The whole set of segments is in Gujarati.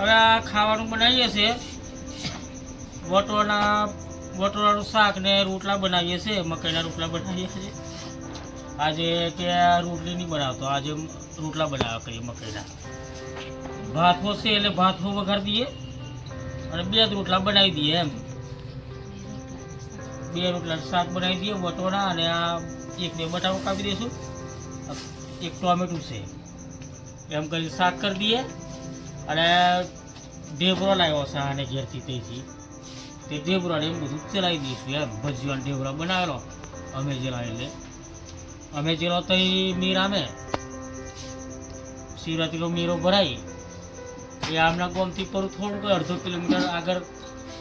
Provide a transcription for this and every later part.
હવે આ ખાવાનું બનાવીએ છીએ વટોના વટોળાનું શાક ને રોટલા બનાવીએ છીએ મકાઈના રોટલા બનાવીએ છીએ આજે કે રોટલી નહીં બનાવતો, આજે રોટલા બનાવ્યા કરીએ મકાઈના. ભાથો છે એટલે ભાથો વઘાર દઈએ અને બે રોટલા બનાવી દઈએ એમ. બે રોટલા શાક બનાવી દઈએ વટોળા અને આ એક બે બટાકો કાપી દઈશું. એક ટોમેટું છે. એમ કરી શાક કરી દઈએ. અને ઢેબરો લાવ્યો આને ઘેરથી તેથી તે ઢેબરાને એમ બધું ચલાવી દઈશું એમ. ભજીવાનો ઢેબરો બનાવેલો અમે જેલા એટલે અમે જેલો તઈ મીર આમે. શિવરાત્રીનો મીરો ભરાય. એ આમના ગોમથી પર થોડુંક અડધો કિલોમીટર આગળ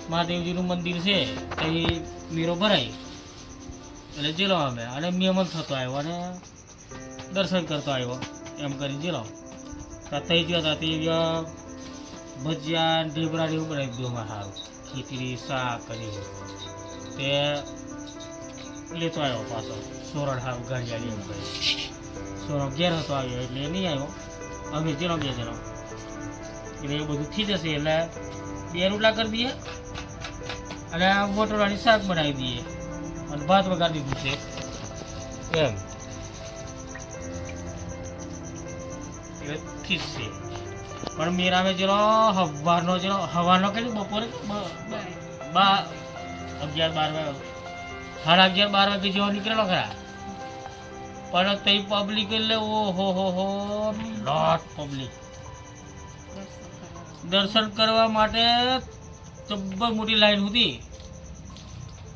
મહાદેવજીનું મંદિર છે ત્યાં મીરો ભરાય. એટલે જેલો અમે. અને મેમન થતો આવ્યો અને દર્શન કરતો આવ્યો. એમ કરી જેલો ત્યાં થઈ ગયો હતા તે ભજીયા ઢેબરા એવું બનાવી દીધું અમારે સારું ખીચડી, શાક કરી તે લેતો આવ્યો પાછો. સોરણ સારું ગાંડિયાની એમ કરી. સોરણ ઘેર હતો આવ્યો એટલે નહીં આવ્યો. અમે જેનો બે જણો એટલે એ બધું થઈ જશે એટલે બે રોટલા કરી દઈએ અને મોટરવાની શાક બનાવી દઈએ. અને ભાત વગાડી દીધું છે. એમ. એટલે ઠીક છે. પણ મેરાવે જેલો હવારનો જેલો હવારનો કે બપોરે? બ- અગિયાર, બાર વાગે. સાડા અગિયાર, બાર વાગે જેવો નીકળેલો ખરા. પણ તે પબ્લિક એટલે ઓહો, હો હો લોટ પબ્લિક દર્શન કરવા માટે જબ્બર મોટી લાઈન હતી.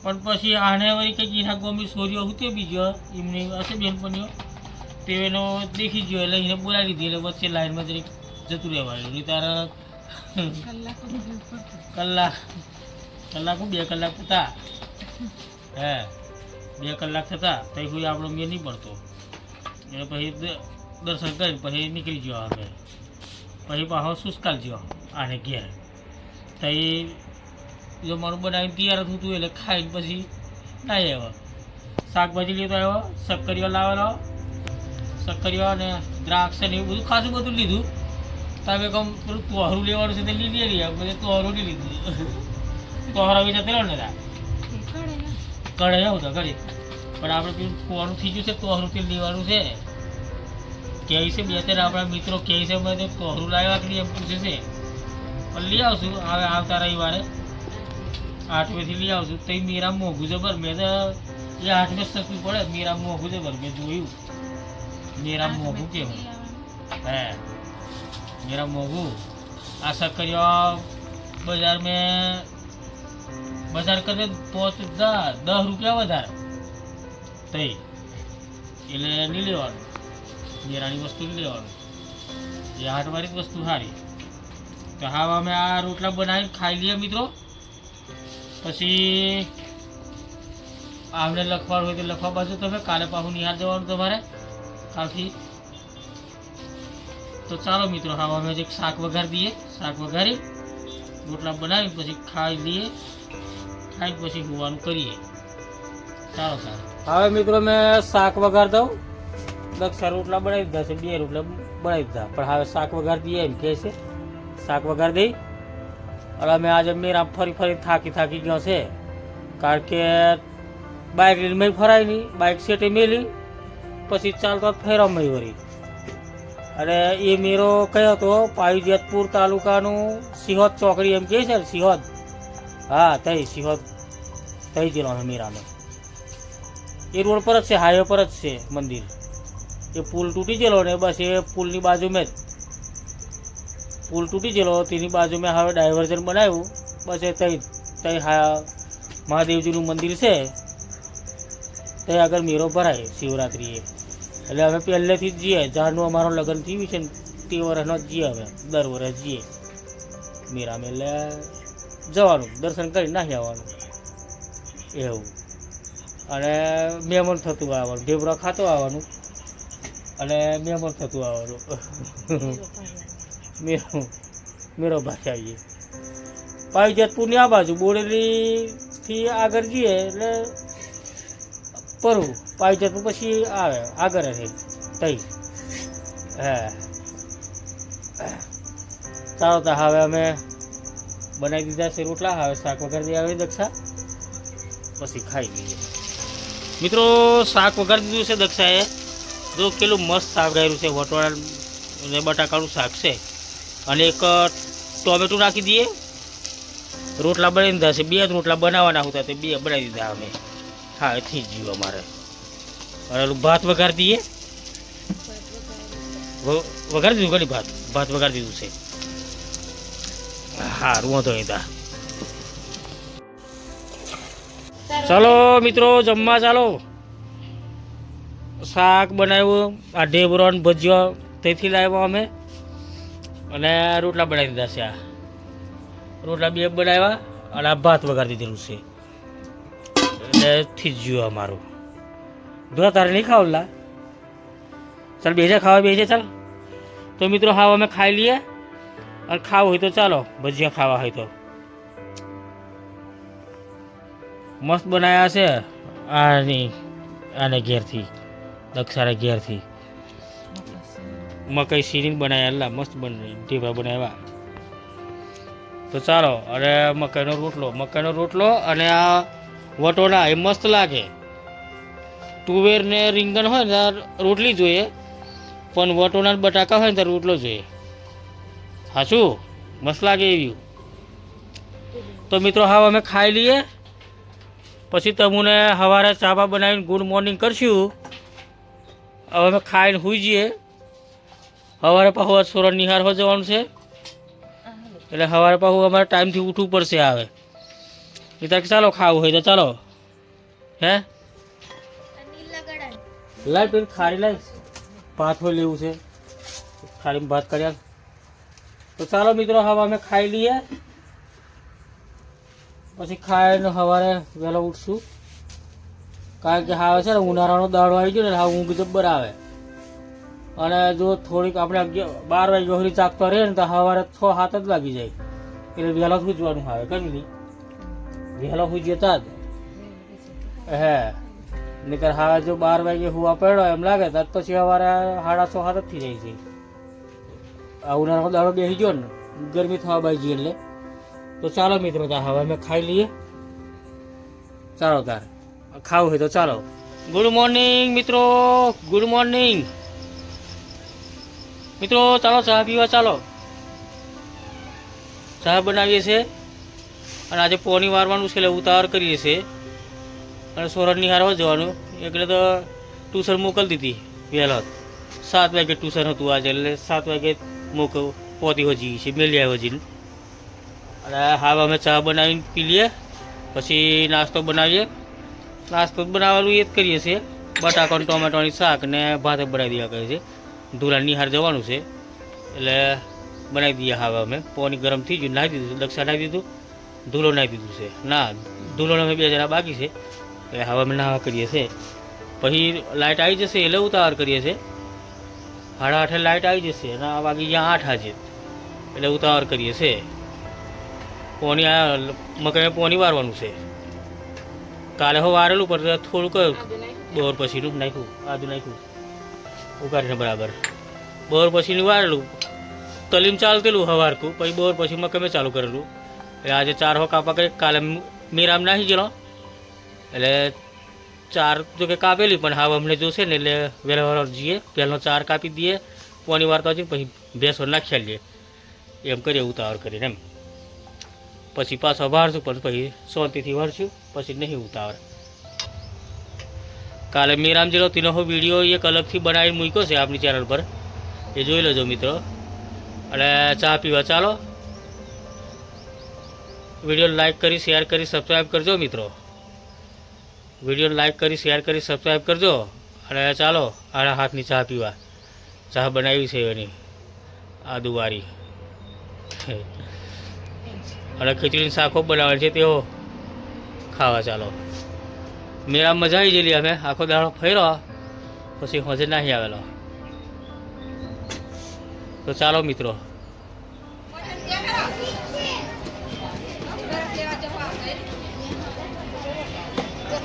પણ પછી આને વળી કંઈક એના ગોમી સોરીઓ હતી બીજો એમની હશે બેનપણીઓ. તેનો દેખી ગયો એટલે એને બોલાવી દીધી એટલે વચ્ચે લાઈનમાં જરીક જતું રહેવાનું. નહીં તારે કલાક કલાક બે કલાક થતા. હે, બે કલાક થતા, તઈ કોઈ આપણો મેં નહીં પડતો. એટલે પછી દર્શન કરીને પછી નીકળી ગયો અમે. પછી પાછો સુસ્કાલ ગયો આને ઘેર. તઈ મારું બનાવીને તૈયાર થતું હતું એટલે ખાઈને પછી ના આવ્યો. શાકભાજી લેતો આવ્યો, શક્કરીઓ લાવેલો, શક્કરીઓ અને દ્રાક્ષ ને એવું બધું ખાસું બધું લીધું. તમે કમ પેલું તોહરું લેવાનું છે તે લઈ લે લઈએ બધે તોહરું નહીં લીધું તોહરા વિચાર તેલો ને તા કઢાઈ આવું તો ઘડી પણ આપણે પેલું કોનું થઈ ગયું છે તોહરું તેલ લેવાનું છે. કહે છે બે ત્રણ આપણા મિત્રો કહે છે મને તોહરું લાવ્યા કે એમ પૂછે છે. પણ લઈ આવશું હવે આવતા રવિવારે. આઠમેથી લઈ આવશું. તો મીરા મોંઘું જબર મેં તો એ આઠમે સસ્તું પડે. મીરા મોંઘું જબર મેં જોયું. મીરા મોંઘું કેવું હે. મીરા મોંઘું. આ શક્કરીઓ બજાર મેં બજાર કરે પોચ દસ દસ રૂપિયા વધારે. તઈ. એટલે નહીં લેવાનું. મીરાની વસ્તુ નહીં લેવાનું. એ હાટવાળી જ વસ્તુ સારી તો હા અમે આ રોટલા બનાવીને ખાઈ લઈએ મિત્રો. પછી આમને લખવાનું હોય તો લખવા પાછું તમે, કાલે પાછું નિહાળ જવાનું તમારે. કાલથી તો ચાલો મિત્રો, હા, અમે જે શાક વઘાર દઈએ, શાક વઘારી, રોટલા બનાવી પછી ખાઈ લઈએ, ખાઈ પછી હોવાનું કરીએ. ચાલો ચાલો. હવે મિત્રો, મેં શાક વઘાર દઉં. દક્ષા રોટલા બનાવી દીધા છે, બે રોટલા બનાવી દીધા. પણ હવે શાક વઘાર દઈએ એમ કહે છે. શાક વઘાર દઈ. અને અમે આજે મેરા ફરી ફરી થાકી થાકી ગયો છે. કારણ કે બાઇક લઈને મેં ફરાય નહીં બાઇક સેટે મેલી, પછી ચાલતો ફેરવમાં વળી. અને એ મેરો કયો હતો પાવીજેતપુર તાલુકાનું સિહોદ ચોકડી એમ કહે છે ને, સિહોદ. હા, તઈ, સિહોદ. તઈ જેલો છે મેરાનો. એ રોડ પર જ છે, હાઈવે પર જ છે મંદિર. એ પુલ તૂટી ગયેલો ને, બસ એ પુલની બાજુમાં જ. પુલ તૂટી ગયેલો, તેની બાજુમાં હવે ડાયવર્ઝન બનાવ્યું. બસ એ તઈ તઈ હા, મહાદેવજીનું મંદિર છે. ત્યાં આગળ મેરો ભરાય શિવરાત્રિએ. એટલે અમે પહેલેથી જ જઈએ જાનું અમારું લગ્ન થયું છે ને તે વર્ષનો જ જઈએ અમે દર વર્ષ જઈએ મીરામ એટલે જવાનું, દર્શન કરી નાખી આવવાનું. એવું. અને મહેમાન થતું આવવાનું. ઢેબરા ખાતું આવવાનું. અને મહેમાન થતું આવવાનું. મેરો મેરો ભાઈ આવીએ. પાવીજતપુરની આ બાજુ બોડેલીથી આગળ જઈએ એટલે પરવું પાવીજતપુર પછી આવે, આગળ રહે, તઈ. હે. ચાલો તો હવે અમે બનાવી દીધા છે રોટલા, હવે શાક વગર આવે દક્ષા. પછી ખાઈ લઈએ. મિત્રો, શાક વગર દીધું છે દક્ષાએ. જો કેટલું મસ્ત શાક રહેલું છે, વટવાળા અને બટાકાનું શાક છે. અને એક ટોમેટું નાખી દઈએ. રોટલા બનાવી દીધા છે, બે રોટલા બનાવવાના હતા, તે બે બનાવી દીધા અમે. હા, એથી જ જીવ અમારે. અને ભાત વઘાર દઈએ વઘાર દીધું? ઘણી ભાત? ભાત વઘારી દીધું છે. હા વાંધો નહીં તા. ચાલો, મિત્રો, જમવા ચાલો. શાક બનાવ્યું, આ ઢેબરો ને ભજીયો, તેથી લાવ્યા અમે. અને રોટલા બનાવી દીધા છે આ. રોટલા બે બનાવ્યા અને આ ભાત વઘારી દીધેલું છે. થી ગયું અમારું. જો તારે નહીં ખાવલા ચાલ બેસે ખાવા બેસે ચાલ. તો મિત્રો, હાવ અમે ખાઈ લઈએ. અને ખાવું હોય તો ચાલો, ભજીયા ખાવા હોય તો. મસ્ત બનાવ્યા છે આની, આને ઘેરથી દક્ષારા ઘેરથી. મકાઈ સીરીને બનાવ્યા એલા મસ્ત બને ઢીબા બનાવ્યા. તો ચાલો, અને મકાઈનો રોટલો મકાઈનો રોટલો અને આ વટોના એ મસ્ત લાગે. તુવેર ને રીંગણ હોય ને ત્યારે રોટલી જોઈએ પણ વટોના બટાકા હોય ને ત્યારે રોટલો જોઈએ. હાશું મસ્ત લાગે એવી. તો મિત્રો હા અમે ખાઈ લઈએ. પછી તમને સવારે ચાબા બનાવીને ગુડ મોર્નિંગ કરશું. હવે અમે ખાઈને સુઈ જઈએ. સવારે પાછું સોરણ હો જવાનું છે. એટલે સવારે પાછું અમારે ટાઈમથી ઉઠવું પડશે આવે. તારે ચાલો ખાવું હોય તો ચાલો. હે? લાઈ પેલી ખારી લાઈ પાથો લેવું છે. ખારીમાં ભાત કર્યા તો ચાલો મિત્રો હવે અમે ખાઈ લઈએ. પછી ખાઈને સવારે વહેલો ઉઠશું. કારણ કે હવે છે ને ઉનાળાનો દાડો આવી ગયો ને હવે ઊંઘ જબ્બર આવે. અને જો થોડીક આપણે અગિયાર બાર વાગ્યા સુધી જાગતો રહે ને તો સવારે છ સાત જ લાગી જાય. એટલે વહેલો સૂચવાનું આવે કેમ નહીં. વહેલા હું જતા જ. હે. નહીતર હવે જો બાર વાગે હુવા પડ્યો એમ લાગે તો પછી સવારે સાડા છ સાત થઈ જાય છે. આ ઉનાળો દાડો બેસી ગયો ને, ગરમી થવા બાજી એટલે. તો ચાલો મિત્રો, તા હવે અમે ખાઈ લઈએ. ચાલો તાર. ખાવું હોય તો ચાલો. ગુડ મોર્નિંગ મિત્રો, ગુડ મોર્નિંગ. મિત્રો, ચાલો ચા પીવા ચાલો. ચા બનાવીએ છીએ અને આજે પોની મારવાનું છે એટલે ઉતાવળ કરીએ છીએ. અને સોરઠની હારવા જવાનું. એટલે તો ટ્યુશન મોકલી દીધી વહેલા સાત વાગે ટ્યુશન હતું આજે, એટલે સાત વાગે મોક પહોંચી હજી છે, મેલી આવ્યો અને હા અમે ચા બનાવીને પી લઈએ, પછી નાસ્તો બનાવીએ. નાસ્તો બનાવવાનું એ જ કરીએ છીએ. બટાકાનું ટોમેટોની શાક ને ભાત બનાવી દેવા કરીએ છીએ. ધુરા નિહાર જવાનું છે. એટલે બનાવી દઈએ હા અમે. પોની ગરમ થઈ ગયું નાખી દીધું, દક્ષા નાખી દીધું. ધૂલો નાખી દીધું છે. ના, ધૂલો અમે બે જણા બાકી છે. એટલે હવે અમે નાહવા કરીએ છીએ. પછી લાઇટ આવી જશે એટલે ઉતાવળ કરીએ છીએ. સાડા આઠે લાઇટ આવી જશે અને આ વાગી ગયા આઠ આજે. એટલે ઉતાવળ કરીએ છીએ. પોની આ મકાઈ પોની વારવાનું છે. કાલે હો વારેલું, પણ થોડુંક બોર પછીનું નાખ્યું આદુ નાખ્યું. ઉકાળીને બરાબર. બોર પછીનું વારેલું. તલીમ ચાલતેલું હવારકું પછી બોર પછી મકમે ચાલુ કરેલું. એટલે આજે ચાર હો કાપા કરી, કાલે મીરામ નાહી ગયેલો. એટલે ચાર જો કે કાપેલી, પણ હા અમને જોશે ને એટલે વહેલા વહેલા જઈએ પહેલો ચાર કાપી દઈએ પોની વારતા હજી પછી ભેંસો નાખ્યા લઈએ એમ કરીએ, ઉતાવળ કરીને એમ. પછી પાછો વારશું, પણ પછી શાંતિથી વારશું, પછી નહીં ઉતાવળ. કાલે મીરામ જેલો તેનો હું વીડિયો એક અલગથી બનાવીને મૂક્યો છે આપણી ચેનલ પર. એ જોઈ લેજો મિત્રો. અને ચા પીવા ચાલો. વીડિયો લાઇક કરી, શેર કરી સબસ્ક્રાઈબ કરજો મિત્રો. વીડિયો લાઇક કરી, શેર કરી સબસ્ક્રાઈબ કરજો. અને ચાલો આના હાથની ચા પીવા. ચા બનાવી છે એની. આ દુવારી અને ખીચડીની શાખો બનાવે છે તેઓ. ખાવા ચાલો. મેળા મજા આવી ગયેલી અમે. આખો દાડો ફર્યો. પછી હોજે નહીં આવેલો. તો ચાલો મિત્રો પાણી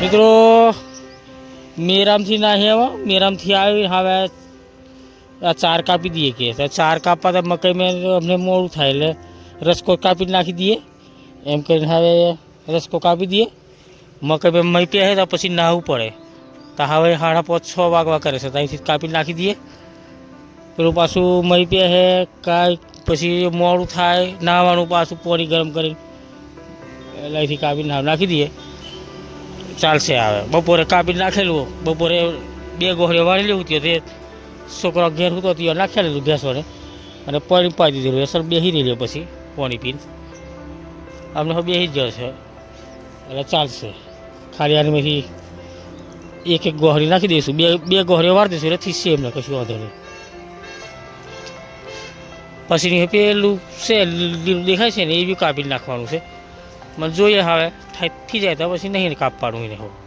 મિત્રો મેરામથી ના આવો મેરામથી આવી હવે ચાર કાપી દઈએ કે. તો ચાર કાપવા તો મકાઈમાં અમને મોડું થાય એટલે રસકો કાપી નાખી દઈએ. એમ કરીને હવે રસકો કાપી દઈએ. મકાઈ મઈ પહેરે તો પછી નાહવું પડે. તો હવે સાડા પાંચ છ વાગવા કરે છે ત્યાંથી કાપી નાખી દઈએ. પેલું પાછું મઈ પહેરે કાંઈ પછી મોડું થાય નાહવાનું પાછું પાણી ગરમ કરી એટલે અહીંથી કાપી નાહ, નાખી દઈએ. ચાલશે આવે બપોરે કાપી નાખેલું. બપોરે બે ગોહરે વાળી લેવું હતું તે છોકરો ઘેર હતો ત્યાં નાખ્યા લીધું ગેસોને અને પાણી પાઈ દીધેલું. અસર બેસી રહી પછી પાણી પીને. અમને હવે બેસી જ જશે એટલે ચાલશે. ખાલી આનીમાંથી એક એક ગોહરી નાખી દઈશું. બે બે ગોહરીઓ વાર દઈશું. એટલે થીશે એમને કશું વાંધો નહીં. પછી પેલું છે દેખાય છે ને, એ બી કાપી નાખવાનું છે. મને જોઈએ હવે. થઈ જાય તો પછી નહીં કાપવાનું એને હવે.